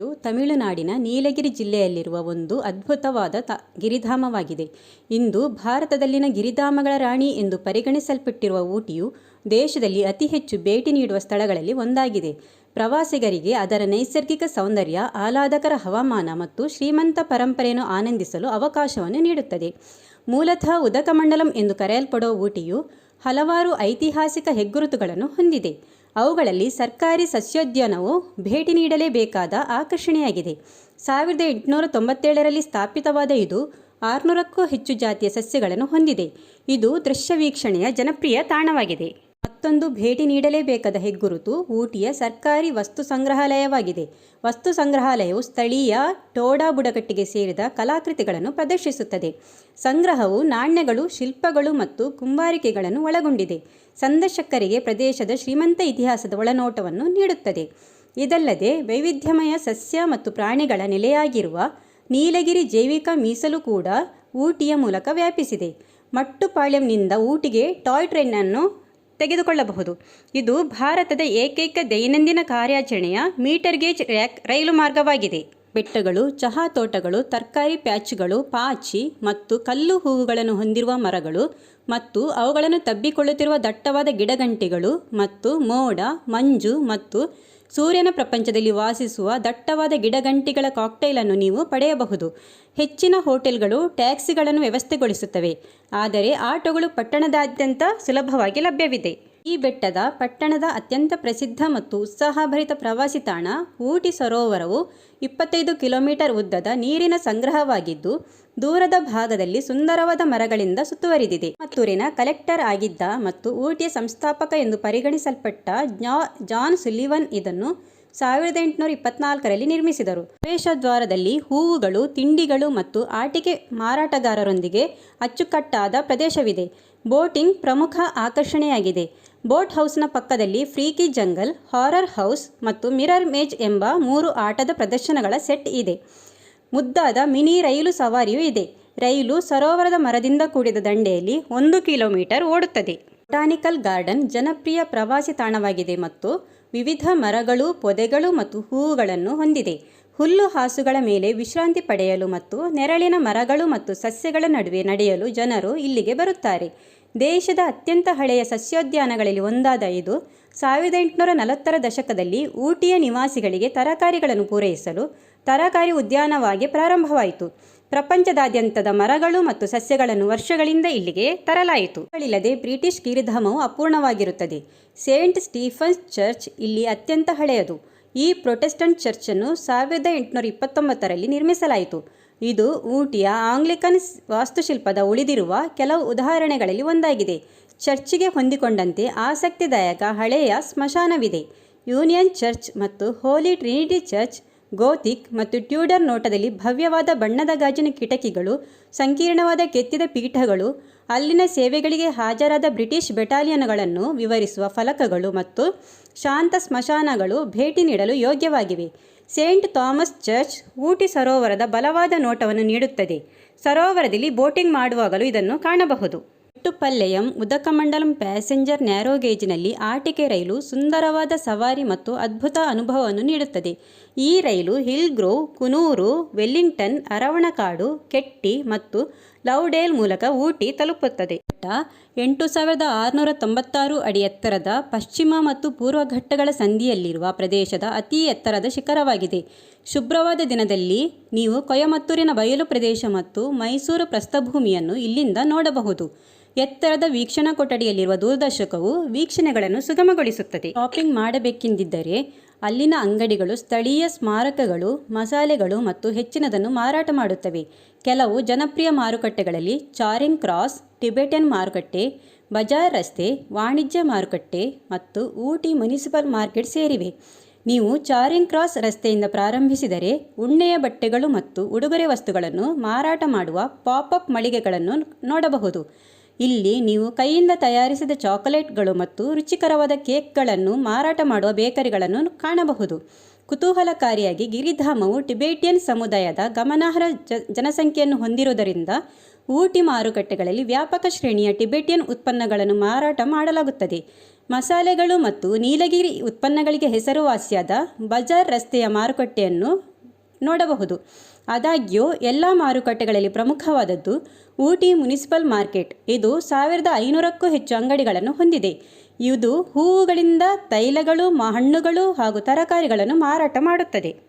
ಇದು ತಮಿಳುನಾಡಿನ ನೀಲಗಿರಿ ಜಿಲ್ಲೆಯಲ್ಲಿರುವ ಒಂದು ಅದ್ಭುತವಾದ ತ, ಗಿರಿಧಾಮವಾಗಿದೆ. ಇಂದು ಭಾರತದಲ್ಲಿನ ಗಿರಿಧಾಮಗಳ ರಾಣಿ ಎಂದು ಪರಿಗಣಿಸಲ್ಪಟ್ಟಿರುವ ಊಟಿಯು ದೇಶದಲ್ಲಿ ಅತಿ ಹೆಚ್ಚು ಭೇಟಿ ನೀಡುವ ಸ್ಥಳಗಳಲ್ಲಿ ಒಂದಾಗಿದೆ. ಪ್ರವಾಸಿಗರಿಗೆ ಅದರ ನೈಸರ್ಗಿಕ ಸೌಂದರ್ಯ, ಆಹ್ಲಾದಕರ ಹವಾಮಾನ ಮತ್ತು ಶ್ರೀಮಂತ ಪರಂಪರೆಯನ್ನು ಆನಂದಿಸಲು ಅವಕಾಶವನ್ನು ನೀಡುತ್ತದೆ. ಮೂಲತಃ ಉದಕಮಂಡಲಂ ಎಂದು ಕರೆಯಲ್ಪಡುವ ಊಟಿಯು ಹಲವಾರು ಐತಿಹಾಸಿಕ ಹೆಗ್ಗುರುತುಗಳನ್ನು ಹೊಂದಿದೆ. ಅವುಗಳಲ್ಲಿ ಸರ್ಕಾರಿ ಸಸ್ಯೋದ್ಯಾನವು ಭೇಟಿ ನೀಡಲೇಬೇಕಾದ ಆಕರ್ಷಣೆಯಾಗಿದೆ. ಸಾವಿರದ ಎಂಟುನೂರ ತೊಂಬತ್ತೇಳರಲ್ಲಿ ಸ್ಥಾಪಿತವಾದ ಇದು ಆರುನೂರಕ್ಕೂ ಹೆಚ್ಚು ಜಾತಿಯ ಸಸ್ಯಗಳನ್ನು ಹೊಂದಿದೆ. ಇದು ದೃಶ್ಯ ವೀಕ್ಷಣೆಯ ಜನಪ್ರಿಯ ತಾಣವಾಗಿದೆ. ಮತ್ತೊಂದು ಭೇಟಿ ನೀಡಲೇಬೇಕಾದ ಹೆಗ್ಗುರುತು ಊಟಿಯ ಸರ್ಕಾರಿ ವಸ್ತು ಸಂಗ್ರಹಾಲಯವಾಗಿದೆ. ವಸ್ತು ಸಂಗ್ರಹಾಲಯವು ಸ್ಥಳೀಯ ಟೋಡಾ ಬುಡಕಟ್ಟಿಗೆ ಸೇರಿದ ಕಲಾಕೃತಿಗಳನ್ನು ಪ್ರದರ್ಶಿಸುತ್ತದೆ. ಸಂಗ್ರಹವು ನಾಣ್ಯಗಳು, ಶಿಲ್ಪಗಳು ಮತ್ತು ಕುಂಬಾರಿಕೆಗಳನ್ನು ಒಳಗೊಂಡಿದೆ. ಸಂದರ್ಶಕರಿಗೆ ಪ್ರದೇಶದ ಶ್ರೀಮಂತ ಇತಿಹಾಸದ ಒಳನೋಟವನ್ನು ನೀಡುತ್ತದೆ. ಇದಲ್ಲದೆ ವೈವಿಧ್ಯಮಯ ಸಸ್ಯ ಮತ್ತು ಪ್ರಾಣಿಗಳ ನೆಲೆಯಾಗಿರುವ ನೀಲಗಿರಿ ಜೈವಿಕ ಮೀಸಲು ಕೂಡ ಊಟಿಯ ಮೂಲಕ ವ್ಯಾಪಿಸಿದೆ. ಮಟ್ಟುಪಾಳ್ಯಂನಿಂದ ಊಟಿಗೆ ಟಾಯ್ ಟ್ರೈನನ್ನು ತೆಗೆದುಕೊಳ್ಳಬಹುದು. ಇದು ಭಾರತದ ಏಕೈಕ ದೈನಂದಿನ ಕಾರ್ಯಾಚರಣೆಯ ಮೀಟರ್ ಗೇಜ್ ರ್ಯಾಕ್ ರೈಲು ಮಾರ್ಗವಾಗಿದೆ. ಬೆಟ್ಟಗಳು ಚಹಾ ತೋಟಗಳು ತರಕಾರಿ ಪ್ಯಾಚ್ಗಳು, ಪಾಚಿ ಮತ್ತು ಕಲ್ಲು ಹೂವುಗಳನ್ನು ಹೊಂದಿರುವ ಮರಗಳು ಮತ್ತು ಅವುಗಳನ್ನು ತಬ್ಬಿಕೊಳ್ಳುತ್ತಿರುವ ದಟ್ಟವಾದ ಗಿಡಗಂಟಿಗಳು ಮತ್ತು ಮೋಡ, ಮಂಜು ಮತ್ತು ಸೂರ್ಯನ ಪ್ರಪಂಚದಲ್ಲಿ ವಾಸಿಸುವ ದಟ್ಟವಾದ ಗಿಡಗಂಟಿಗಳ ಕಾಕ್ಟೈಲನ್ನು ನೀವು ಪಡೆಯಬಹುದು. ಹೆಚ್ಚಿನ ಹೋಟೆಲ್ಗಳು ಟ್ಯಾಕ್ಸಿಗಳನ್ನು ವ್ಯವಸ್ಥೆಗೊಳಿಸುತ್ತವೆ. ಆದರೆ ಆಟೋಗಳು ಪಟ್ಟಣದಾದ್ಯಂತ ಸುಲಭವಾಗಿ ಲಭ್ಯವಿದೆ. ಈ ಬೆಟ್ಟದ ಪಟ್ಟಣದ ಅತ್ಯಂತ ಪ್ರಸಿದ್ಧ ಮತ್ತು ಉತ್ಸಾಹಭರಿತ ಪ್ರವಾಸಿ ತಾಣ ಊಟಿ ಸರೋವರವು ಇಪ್ಪತ್ತೈದು ಕಿಲೋಮೀಟರ್ ಉದ್ದದ ನೀರಿನ ಸಂಗ್ರಹವಾಗಿದ್ದು, ದೂರದ ಭಾಗದಲ್ಲಿ ಸುಂದರವಾದ ಮರಗಳಿಂದ ಸುತ್ತುವರಿದಿದೆ. ಮತ್ತೂರಿನ ಕಲೆಕ್ಟರ್ ಆಗಿದ್ದ ಮತ್ತು ಊಟಿಯ ಸಂಸ್ಥಾಪಕ ಎಂದು ಪರಿಗಣಿಸಲ್ಪಟ್ಟ ಜಾನ್ ಸುಲಿವನ್ ಇದನ್ನು ಸಾವಿರದ ಎಂಟುನೂರ ಇಪ್ಪತ್ನಾಲ್ಕರಲ್ಲಿ ನಿರ್ಮಿಸಿದರು. ಪ್ರವೇಶದ್ವಾರದಲ್ಲಿ ಹೂವುಗಳು, ತಿಂಡಿಗಳು ಮತ್ತು ಆಟಿಕೆ ಮಾರಾಟಗಾರರೊಂದಿಗೆ ಅಚ್ಚುಕಟ್ಟಾದ ಪ್ರದೇಶವಿದೆ. ಬೋಟಿಂಗ್ ಪ್ರಮುಖ ಆಕರ್ಷಣೆಯಾಗಿದೆ. ಬೋಟ್ ಹೌಸ್ನ ಪಕ್ಕದಲ್ಲಿ ಫ್ರೀಕಿ ಜಂಗಲ್, ಹಾರರ್ ಹೌಸ್ ಮತ್ತು ಮಿರರ್ ಮೇಜ್ ಎಂಬ ಮೂರು ಆಟದ ಪ್ರದರ್ಶನಗಳ ಸೆಟ್ ಇದೆ. ಮುದ್ದಾದ ಮಿನಿ ರೈಲು ಸವಾರಿಯೂ ಇದೆ. ರೈಲು ಸರೋವರದ ಮರದಿಂದ ಕೂಡಿದ ದಂಡೆಯಲ್ಲಿ ಒಂದು ಕಿಲೋಮೀಟರ್ ಓಡುತ್ತದೆ. ಬೊಟಾನಿಕಲ್ ಗಾರ್ಡನ್ ಜನಪ್ರಿಯ ಪ್ರವಾಸಿ ತಾಣವಾಗಿದೆ ಮತ್ತು ವಿವಿಧ ಮರಗಳು, ಪೊದೆಗಳು ಮತ್ತು ಹೂವುಗಳನ್ನು ಹೊಂದಿದೆ. ಹುಲ್ಲು ಹಾಸುಗಳ ಮೇಲೆ ವಿಶ್ರಾಂತಿ ಪಡೆಯಲು ಮತ್ತು ನೆರಳಿನ ಮರಗಳು ಮತ್ತು ಸಸ್ಯಗಳ ನಡುವೆ ನಡೆಯಲು ಜನರು ಇಲ್ಲಿಗೆ ಬರುತ್ತಾರೆ. ದೇಶದ ಅತ್ಯಂತ ಹಳೆಯ ಸಸ್ಯೋದ್ಯಾನಗಳಲ್ಲಿ ಒಂದಾದ ಇದು ಸಾವಿರದ ಎಂಟುನೂರ ನಲವತ್ತರ ದಶಕದಲ್ಲಿ ಊಟಿಯ ನಿವಾಸಿಗಳಿಗೆ ತರಕಾರಿಗಳನ್ನು ಪೂರೈಸಲು ತರಕಾರಿ ಉದ್ಯಾನವಾಗಿ ಪ್ರಾರಂಭವಾಯಿತು. ಪ್ರಪಂಚದಾದ್ಯಂತದ ಮರಗಳು ಮತ್ತು ಸಸ್ಯಗಳನ್ನು ವರ್ಷಗಳಿಂದ ಇಲ್ಲಿಗೆ ತರಲಾಯಿತು. ಇಲ್ಲದೆ ಬ್ರಿಟಿಷ್ ಗಿರಿಧಾಮವು ಅಪೂರ್ಣವಾಗಿರುತ್ತದೆ. ಸೇಂಟ್ ಸ್ಟೀಫನ್ಸ್ ಚರ್ಚ್ ಇಲ್ಲಿ ಅತ್ಯಂತ ಹಳೆಯದು. ಈ ಪ್ರೊಟೆಸ್ಟೆಂಟ್ ಚರ್ಚನ್ನು ಸಾವಿರದ ಎಂಟುನೂರ ಇಪ್ಪತ್ತೊಂಬತ್ತರಲ್ಲಿ ನಿರ್ಮಿಸಲಾಯಿತು. ಇದು ಊಟಿಯ ಆಂಗ್ಲಿಕನ್ ವಾಸ್ತುಶಿಲ್ಪದ ಉಳಿದಿರುವ ಕೆಲವು ಉದಾಹರಣೆಗಳಲ್ಲಿ ಒಂದಾಗಿದೆ. ಚರ್ಚಿಗೆ ಹೊಂದಿಕೊಂಡಂತೆ ಆಸಕ್ತಿದಾಯಕ ಹಳೆಯ ಸ್ಮಶಾನವಿದೆ. ಯೂನಿಯನ್ ಚರ್ಚ್ ಮತ್ತು ಹೋಲಿ ಟ್ರಿನಿಟಿ ಚರ್ಚ್, ಗೋಥಿಕ್ ಮತ್ತು ಟ್ಯೂಡರ್ ನೋಟದಲ್ಲಿ ಭವ್ಯವಾದ ಬಣ್ಣದ ಗಾಜಿನ ಕಿಟಕಿಗಳು, ಸಂಕೀರ್ಣವಾದ ಕೆತ್ತಿದ ಪೀಠಗಳು, ಅಲ್ಲಿನ ಸೇವೆಗಳಿಗೆ ಹಾಜರಾದ ಬ್ರಿಟಿಷ್ ಬೆಟಾಲಿಯನ್ಗಳನ್ನು ವಿವರಿಸುವ ಫಲಕಗಳು ಮತ್ತು ಶಾಂತ ಸ್ಮಶಾನಗಳು ಭೇಟಿ ನೀಡಲು ಯೋಗ್ಯವಾಗಿವೆ. ಸೇಂಟ್ ಥಾಮಸ್ ಚರ್ಚ್ ಊಟಿ ಸರೋವರದ ಬಲವಾದ ನೋಟವನ್ನು ನೀಡುತ್ತದೆ. ಸರೋವರದಲ್ಲಿ ಬೋಟಿಂಗ್ ಮಾಡುವಾಗಲೂ ಇದನ್ನು ಕಾಣಬಹುದು. ಮೆಟ್ಟುಪಲ್ಲೆಯಂ ಉದಕಮಂಡಲಂ ಪ್ಯಾಸೆಂಜರ್ ನ್ಯಾರೋ ಗೇಜ್ನಲ್ಲಿ ಆಟಿಕೆ ರೈಲು ಸುಂದರವಾದ ಸವಾರಿ ಮತ್ತು ಅದ್ಭುತ ಅನುಭವವನ್ನು ನೀಡುತ್ತದೆ. ಈ ರೈಲು Hill Grove, Coonoor, Wellington, Aravankadu, Ketti ಮತ್ತು ಲೌಡೇಲ್ ಮೂಲಕ ಊಟಿ ತಲುಪುತ್ತದೆ. ಎಂಟು ಸಾವಿರದ ಆರುನೂರ ತೊಂಬತ್ತಾರು ಅಡಿ ಎತ್ತರದ ಪಶ್ಚಿಮ ಮತ್ತು ಪೂರ್ವ ಘಟ್ಟಗಳ ಸಂಧಿಯಲ್ಲಿರುವ ಪ್ರದೇಶದ ಅತಿ ಎತ್ತರದ ಶಿಖರವಾಗಿದೆ. ಶುಭ್ರವಾದ ದಿನದಲ್ಲಿ ನೀವು ಕೊಯಮತ್ತೂರಿನ ಬಯಲು ಪ್ರದೇಶ ಮತ್ತು ಮೈಸೂರು ಪ್ರಸ್ಥಭೂಮಿಯನ್ನು ಇಲ್ಲಿಂದ ನೋಡಬಹುದು. ಎತ್ತರದ ವೀಕ್ಷಣಾ ಕೊಠಡಿಯಲ್ಲಿರುವ ದೂರದರ್ಶಕವು ವೀಕ್ಷಣೆಗಳನ್ನು ಸುಗಮಗೊಳಿಸುತ್ತದೆ. ಶಾಪಿಂಗ್ ಮಾಡಬೇಕೆಂದಿದ್ದರೆ ಅಲ್ಲಿನ ಅಂಗಡಿಗಳು, ಸ್ಥಳೀಯ ಸ್ಮಾರಕಗಳು, ಮಸಾಲೆಗಳು ಮತ್ತು ಹೆಚ್ಚಿನದನ್ನು ಮಾರಾಟ ಮಾಡುತ್ತವೆ. ಕೆಲವು ಜನಪ್ರಿಯ ಮಾರುಕಟ್ಟೆಗಳಲ್ಲಿ ಚಾರಿಂಗ್ ಕ್ರಾಸ್, ಟಿಬೆಟನ್ ಮಾರುಕಟ್ಟೆ, ಬಜಾರ್ ರಸ್ತೆ, ವಾಣಿಜ್ಯ ಮಾರುಕಟ್ಟೆ ಮತ್ತು ಊಟಿ ಮುನಿಸಿಪಲ್ ಮಾರ್ಕೆಟ್ ಸೇರಿವೆ. ನೀವು ಚಾರಿಂಗ್ ಕ್ರಾಸ್ ರಸ್ತೆಯಿಂದ ಪ್ರಾರಂಭಿಸಿದರೆ ಉಣ್ಣೆಯ ಬಟ್ಟೆಗಳು ಮತ್ತು ಉಡುಗೊರೆ ವಸ್ತುಗಳನ್ನು ಮಾರಾಟ ಮಾಡುವ ಪಾಪಪ್ ಮಳಿಗೆಗಳನ್ನು ನೋಡಬಹುದು. ಇಲ್ಲಿ ನೀವು ಕೈಯಿಂದ ತಯಾರಿಸಿದ ಚಾಕೊಲೇಟ್ಗಳು ಮತ್ತು ರುಚಿಕರವಾದ ಕೇಕ್ಗಳನ್ನು ಮಾರಾಟ ಮಾಡುವ ಬೇಕರಿಗಳನ್ನು ಕಾಣಬಹುದು. ಕುತೂಹಲಕಾರಿಯಾಗಿ ಗಿರಿಧಾಮವು ಟಿಬೇಟಿಯನ್ ಸಮುದಾಯದ ಗಮನಾರ್ಹ ಜನಸಂಖ್ಯೆಯನ್ನು ಹೊಂದಿರುವುದರಿಂದ ಊಟಿ ಮಾರುಕಟ್ಟೆಗಳಲ್ಲಿ ವ್ಯಾಪಕ ಶ್ರೇಣಿಯ ಟಿಬೆಟಿಯನ್ ಉತ್ಪನ್ನಗಳನ್ನು ಮಾರಾಟ ಮಾಡಲಾಗುತ್ತದೆ. ಮಸಾಲೆಗಳು ಮತ್ತು ನೀಲಗಿರಿ ಉತ್ಪನ್ನಗಳಿಗೆ ಹೆಸರುವಾಸಿಯಾದ ಬಜಾರ್ ರಸ್ತೆಯ ಮಾರುಕಟ್ಟೆಯನ್ನು ನೋಡಬಹುದು. ಆದಾಗ್ಯೂ, ಎಲ್ಲ ಮಾರುಕಟ್ಟೆಗಳಲ್ಲಿ ಪ್ರಮುಖವಾದದ್ದು ಊಟಿ ಮುನಿಸಿಪಲ್ ಮಾರ್ಕೆಟ್. ಇದು ಸಾವಿರದ ಐನೂರಕ್ಕೂ ಹೆಚ್ಚು ಅಂಗಡಿಗಳನ್ನು ಹೊಂದಿದೆ. ಇದು ಹೂವುಗಳಿಂದ ತೈಲಗಳು ಹಣ್ಣುಗಳು ಹಾಗೂ ತರಕಾರಿಗಳನ್ನು ಮಾರಾಟ ಮಾಡುತ್ತದೆ.